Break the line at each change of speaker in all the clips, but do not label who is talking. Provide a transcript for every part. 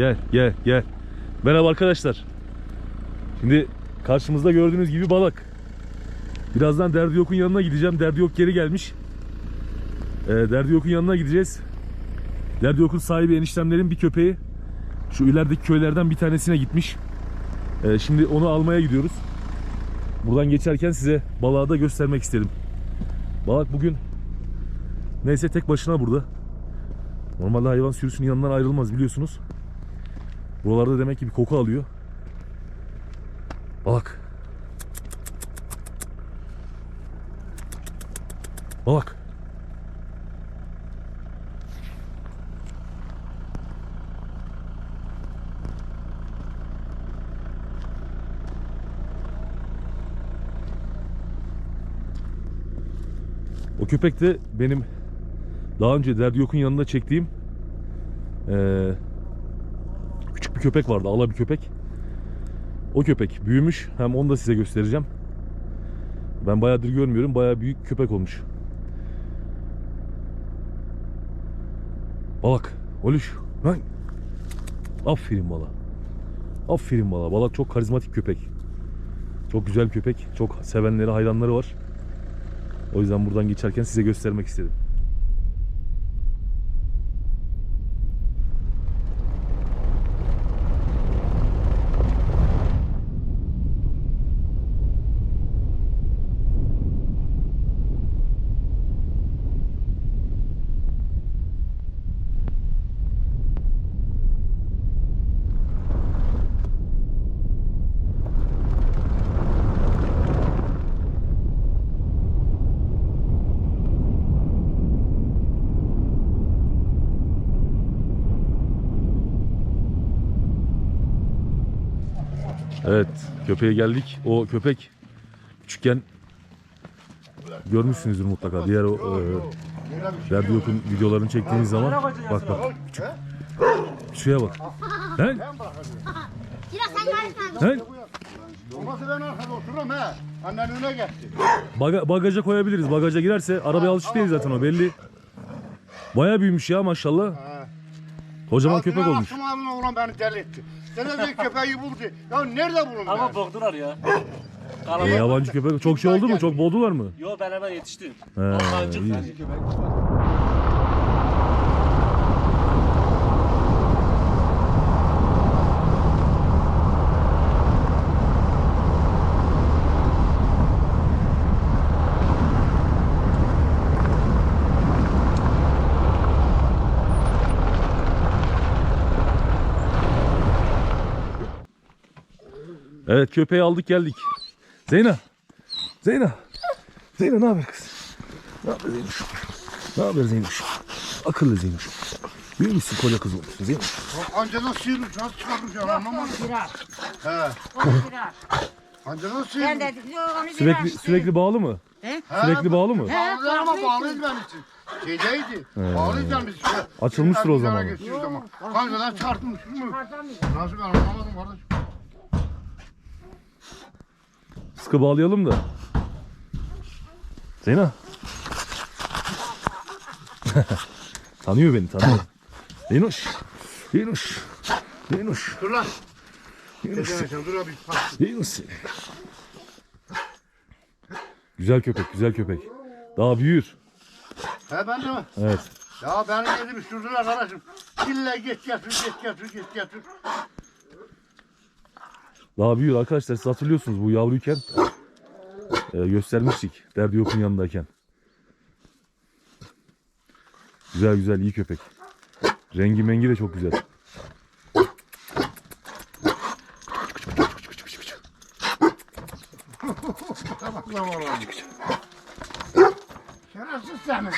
Gel gel gel. Merhaba arkadaşlar. Şimdi karşımızda gördüğünüz gibi balık. Birazdan Derdi Yok'un yanına gideceğim. Derdi Yok geri gelmiş. Ee, Derdi Yok'un yanına gideceğiz. Derdi Yok'un sahibi eniştemlerin bir köpeği. Şu ilerideki köylerden bir tanesine gitmiş. Ee, şimdi onu almaya gidiyoruz. Buradan geçerken size balığı da göstermek istedim. Balık bugün neyse tek başına burada. Normalde hayvan sürüsünün yanından ayrılmaz biliyorsunuz. Buralarda demek ki bir koku alıyor. Balık. Balık. O köpek de benim daha önce Derdi Yok'un yanında çektiğim küçük bir köpek vardı. Ala bir köpek. O köpek büyümüş. Hem onu da size göstereceğim. Ben bayağıdır görmüyorum. Bayağı büyük köpek olmuş. Balak. Oluş. Lan. Aferin bala. Aferin bala. Balak çok karizmatik köpek. Çok güzel köpek. Çok sevenleri, hayranları var. O yüzden buradan geçerken size göstermek istedim. Evet, köpeğe geldik. O köpek küçükken görmüşsünüzdür mutlaka. Diğer o e, Derdi Yok'un videolarını çektiğiniz zaman bak bak küçük. Şuraya bak. Lan
Kira sen karışma.
lan
Olmazsa ben arkada otururum he. Annen öne geçti.
Baga- bagaja koyabiliriz. Bagaja girerse arabaya alışık değil zaten o belli. Bayağı büyümüş ya maşallah. Kocaman köpek olmuş.
Aklım ağzına oğlan beni deli etti. Sen de bir köpeği buldu. Ya nerede bulundu?
Ama boğdular ya.
E,
Kalabalık.
yabancı köpek çok şey oldu mu? Çok boğdular mı?
Yo ben hemen yetiştim.
He,
Almancı.
iyi. Evet köpeği aldık geldik. Zeyna. Zeyna. Zeyna ne haber kız? Ne haber Zeynoş? Ne haber Zeynoş? Akıllı Zeynoş. Büyümüşsün koca kız olmuşsun Zeynoş.
Ancadan sıyırmış. Nasıl çıkarmış ya anlamadım. He. Ancadan sıyırmış.
onu bir
Sürekli sürekli bağlı mı?
He?
Sürekli bağlı mı?
Bağlılar ama bağlıyız ben için. Şeydeydi. Bağlıyız ben biz.
Açılmıştır o zaman.
Kancadan çarpmış mı? Nasıl ben anlamadım kardeşim.
Sıkı bağlayalım da. Zeyna. tanıyor beni tanıyor. Zeynoş. Zeynoş. Zeynoş.
Dur lan.
Zeynoş.
Dur abi.
Zeynoş. Güzel köpek, güzel köpek. Daha büyür.
He ben de mi?
Evet.
Ya beni yedim sürdüler kardeşim. İlla geç getir, geç getir, geç getir.
Daha büyür arkadaşlar. Siz hatırlıyorsunuz bu yavruyken e, göstermiştik. Derdi yokun yanındayken. Güzel güzel iyi köpek. Rengi mengi de çok güzel.
Şerefsiz seni.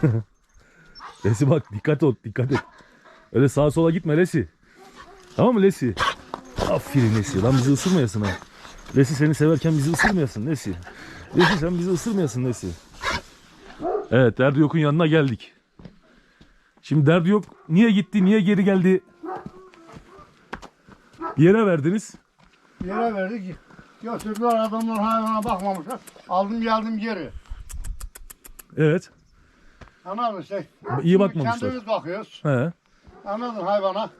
Lesi bak dikkat ol dikkat et. Öyle sağa sola gitme Lesi. Tamam mı Lesi? Aferin Lesi. Lan bizi ısırmayasın ha. Lesi seni severken bizi ısırmayasın Lesi. Lesi sen bizi ısırmayasın Lesi. Evet Derdi Yok'un yanına geldik. Şimdi Derdi Yok niye gitti niye geri geldi? Bir yere verdiniz.
Yere verdik. Götürdüler adamlar hayvana bakmamışlar. Aldım geldim geri.
Evet.
Anladın şey.
İyi bakmamışlar.
Kendimiz bakıyoruz.
He.
Anladın hayvana.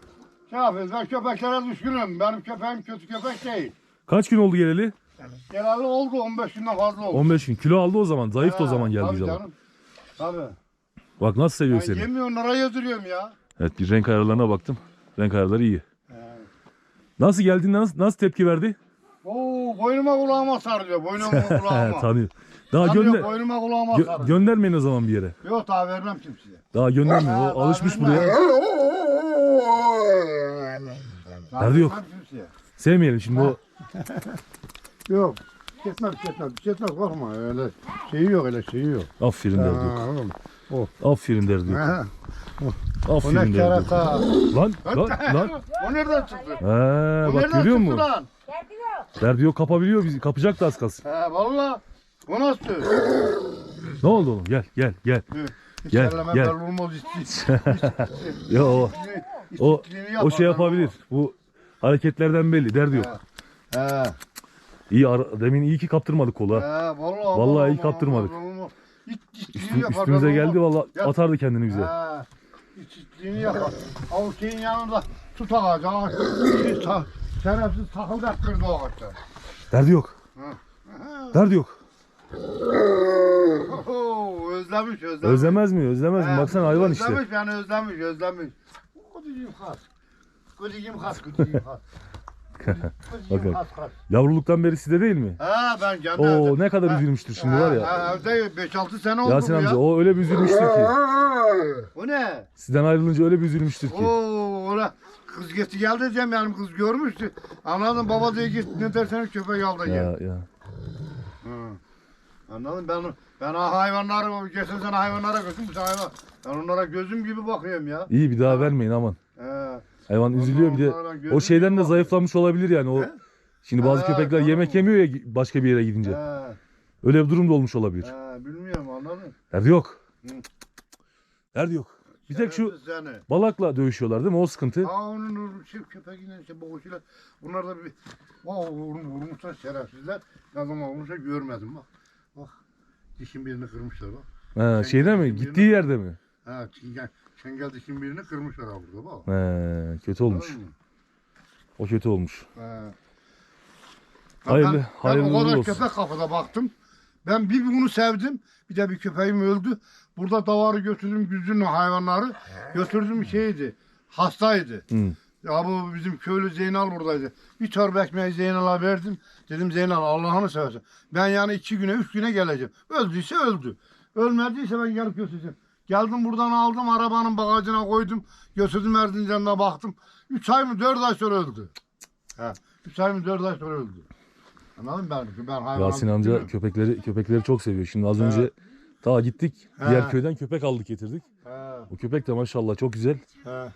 Şey yapıyoruz. Ben köpeklere düşkünüm. Benim köpeğim kötü köpek değil.
Kaç gün oldu geleli?
Genelde oldu 15 günden fazla oldu.
15 gün. Kilo aldı o zaman. Zayıftı o zaman geldiği zaman.
canım. Tabii.
Bak nasıl seviyor
Ben
seni.
yemiyorum lira yediriyorum ya.
Evet bir renk ayarlarına baktım. Renk ayarları iyi. Nasıl geldiğinde nasıl, nasıl tepki verdi?
Oo boynuma kulağıma sarılıyor. Boynuma kulağıma.
tanıyor. Daha gönder
boynuma kulağıma
gö-
sarılıyor.
göndermeyin o zaman bir yere.
Yok daha vermem kimseye.
Daha göndermeyin. O alışmış
vermem.
buraya. Derdi yok.
kimseye.
Sevmeyelim şimdi o.
Yok. Gitmez gitmez. Gitmez korkma öyle şeyi yok öyle şeyi yok.
Aferin derdi yok.
Oğlum.
Aferin derdi yok. Aferin derdi yok. Lan lan lan.
O nereden çıktı?
He, bak
nereden
görüyor
çıktı
musun?
lan?
Derdi yok kapabiliyor bizi. Kapacak da az kalsın.
He valla. O nasıl?
Ne oldu oğlum? Gel gel gel.
Hiç
Gel,
elleme
gel.
belli olmaz isti.
Ya o o o şey yapabilir. Bu hareketlerden belli. Derdi yok.
He.
İyi ara- demin iyi ki kaptırmadık kola.
He vallahi.
Vallahi iyi kaptırmadık. Üstüm, üstümüze geldi valla
Gel.
atardı kendini bize.
He. İçitliğini yapar. Av şeyin yanında tut ağacı. Ağaç. Ta, şerefsiz takıldı kırdı o ağaçta.
Derdi yok. Derdi yok.
Özlemiş özlemiş.
Özlemez mi? Özlemez mi?
He,
Baksana hayvan işte.
Özlemiş yani özlemiş özlemiş. Kuducuyum has. Kuducuyum has kuducuyum has.
Bakın. Yavruluktan beri sizde değil mi?
Ha ben kendi
Oo ne kadar üzülmüştür şimdi var ya.
Ha, evde 5-6 sene oldu
Yasin
bu
amca
ya.
o öyle bir üzülmüştür ki.
O ne?
Sizden ayrılınca öyle bir üzülmüştür ki.
Oo ona kız gitti geldi diyeceğim yani kız görmüştü. Anladın baba diye git ne dersen köpek al da
Ya ya.
Hı. Anladın ben ben hayvanları geçen sene hayvanlara götürdüm bu hayvan. Ben onlara gözüm gibi bakıyorum ya.
İyi bir daha vermeyin aman.
He.
Hayvan üzülüyor bir de
gözüm
o şeyden de zayıflamış olabilir yani o.
He?
Şimdi bazı
Ha,
köpekler
tamam.
yemek yemiyor ya başka bir yere gidince.
He.
Öyle bir durum da olmuş olabilir.
He, bilmiyorum anladın.
Derdi yok.
Hı.
Derdi yok. Bir tek şu
seni.
balakla dövüşüyorlar değil mi? O sıkıntı.
Ha onun şey köpeğiyle işte boğuşuyla bunlar da bir vurmuş, vurmuşlar şerefsizler. Ne zaman olmuşsa görmedim bak. Dişin birini kırmışlar bak.
Ha, şeyde mi? Gittiği yerde mi?
Ha çengel, çengel dişin birini kırmışlar ha burada bak.
He, kötü olmuş.
Mı?
O kötü olmuş.
He.
Hayırlı-
ben,
hayırlı
ben o kadar
uğurlu olsun.
köpek kafada baktım. Ben bir bunu sevdim. Bir de bir köpeğim öldü. Burada davarı götürdüm güzünlü hayvanları. Götürdüm şeydi. Hastaydı.
Hı.
Ya bu bizim köylü Zeynal buradaydı. Bir torba ekmeği Zeynal'a verdim. Dedim Zeynal Allah'ını seversen. Ben yani iki güne üç güne geleceğim. Öldüyse öldü. Ölmediyse ben gelip götüreceğim. Geldim buradan aldım arabanın bagajına koydum. Götürdüm Erzincan'da baktım. Üç ay mı dört ay sonra öldü. He. Üç ay mı dört ay sonra öldü. Anladın mı ben? Ben
Yasin amca köpekleri köpekleri çok seviyor. Şimdi az
He.
önce ta gittik.
He.
Diğer köyden köpek aldık getirdik.
He.
O köpek de maşallah çok güzel.
He.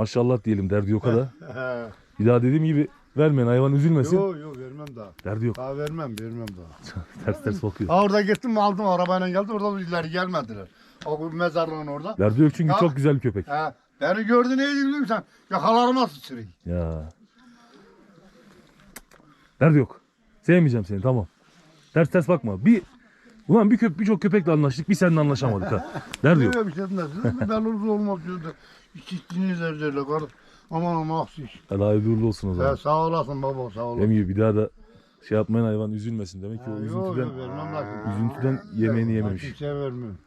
Maşallah diyelim derdi yok da. Bir daha dediğim gibi vermeyin hayvan üzülmesin.
Yok yok vermem daha.
Derdi yok.
Daha vermem vermem daha.
ters ters bakıyor.
Ha, orada gittim aldım arabayla geldi orada ileri gelmediler. O mezarlığın orada.
Derdi yok çünkü
Ha.
çok güzel bir köpek.
He, beni gördü neydi biliyor musun sen? Yakalarıma sıçrayı.
Ya. Derdi yok. Sevmeyeceğim seni tamam. Ters ters bakma. Bir Ulan bir köp birçok köpekle anlaştık. Bir seninle anlaşamadık ha. Derdi yok.
Böyle bir şey demez. Ben olursa olmaz diyordu. Hiç içtiğiniz derler kardeş. Aman aman aksi iş.
Hadi hayırlı uğurlu olsun o zaman.
He, sağ olasın baba sağ olasın.
Dediğim gibi bir daha da şey yapmayan hayvan üzülmesin. Demek ki o üzüntüden
yok, vermem lazım.
üzüntüden yemeğini yememiş.
Kimseye vermiyorum.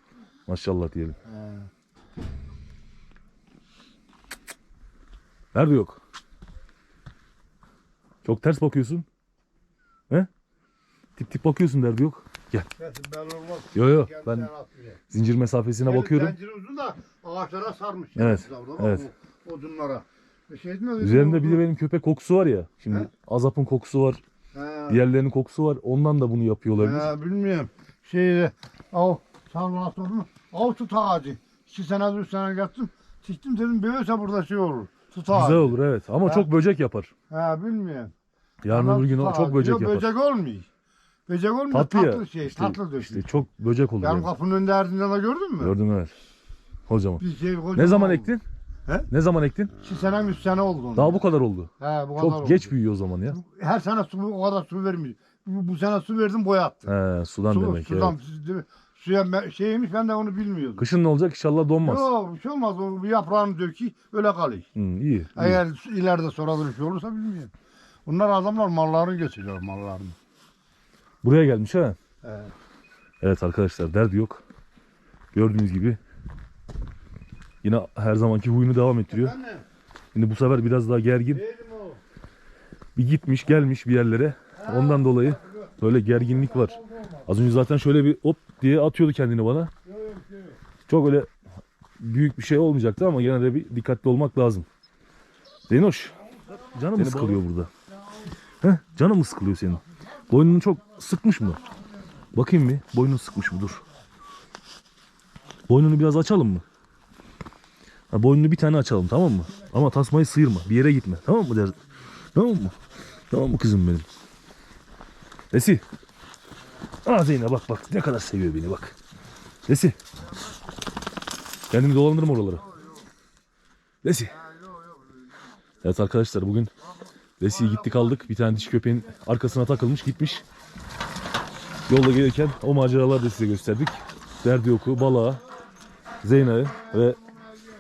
Maşallah diyelim.
He.
Nerede yok? Çok ters bakıyorsun. He? Tip tip bakıyorsun derdi yok. Gel.
Kesin ben olmaz.
Yo yo
Kendine
ben
bile.
zincir mesafesine
Gelip
bakıyorum.
Pencere uzun da ağaçlara sarmış.
Evet,
bak,
evet.
o Odunlara. Bir şey etmez.
Üzerinde bir de benim köpek kokusu var ya. Şimdi
He?
azapın kokusu var.
He.
Diğerlerinin kokusu var. Ondan da bunu yapıyor olabilir.
Ha, bilmiyorum. Şeyde av sanat oldu. Av tut ağacı. İki senedir üç sene yattım. Tiktim dedim böylese burada şey olur. Tut ağacı.
Güzel olur evet. Ama
Ha?
çok böcek yapar.
Ha bilmiyorum.
Yarın öbür gün
tut
çok böcek
Yok,
yapar.
Böcek olmuyor. Böcek olmuyor.
Tatlı
Tatlı,
ya.
şey.
İşte-
tatlı.
İşte çok böcek.
Benim
yani.
kapının önünde Erzincan'da gördün mü?
Gördüm evet. Kocaman.
Bir şey, kocaman
Ne zaman
oldu.
ektin?
He?
Ne zaman ektin?
İki sene üç sene oldu.
Daha bu kadar oldu.
He, bu kadar
Çok
oldu.
geç büyüyor o zaman ya.
Her sene su, o kadar su vermiyor. Bu, bu sene su verdim boyattı.
He, sudan
Su,
demek
sudan,
evet.
suya şeymiş ben de onu bilmiyordum.
Kışın ne olacak inşallah donmaz.
Yok bir şey olmaz. O yaprağını dökü öyle kalıyor.
Hı, iyi. iyi.
Eğer ileride sonra bir şey olursa bilmiyorum. Bunlar adamlar mallarını götürüyor mallarını.
Buraya gelmiş ha.
Evet.
Evet arkadaşlar derdi yok. Gördüğünüz gibi yine her zamanki huyunu devam ettiriyor.
Anne.
Şimdi bu sefer biraz daha gergin. Bir gitmiş gelmiş bir yerlere. Ondan dolayı böyle gerginlik var. Az önce zaten şöyle bir hop diye atıyordu kendini bana. Çok öyle büyük bir şey olmayacaktı ama gene de bir dikkatli olmak lazım. Zeynoş. Canım mı sıkılıyor burada? Heh, canım mı sıkılıyor senin? Boynunu çok sıkmış mı? Bakayım bir. Boynunu sıkmış mı? Dur. Boynunu biraz açalım mı? Ha, boynunu bir tane açalım tamam mı? Ama tasmayı sıyırma. Bir yere gitme. Tamam mı? Der? Tamam mı? Tamam mı kızım benim? Esi. Aa Zeynep bak bak ne kadar seviyor beni bak. Esi. Kendini dolandırma oralara. Lesi. Evet arkadaşlar bugün Lesi'yi gittik aldık. Bir tane dişi köpeğin arkasına takılmış gitmiş. Yolda gelirken o maceraları da size gösterdik. Derdi yoku, balığa, Zeyna'yı ve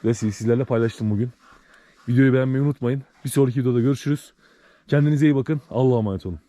Lesi'yi sizlerle paylaştım bugün. Videoyu beğenmeyi unutmayın. Bir sonraki videoda görüşürüz. Kendinize iyi bakın. Allah'a emanet olun.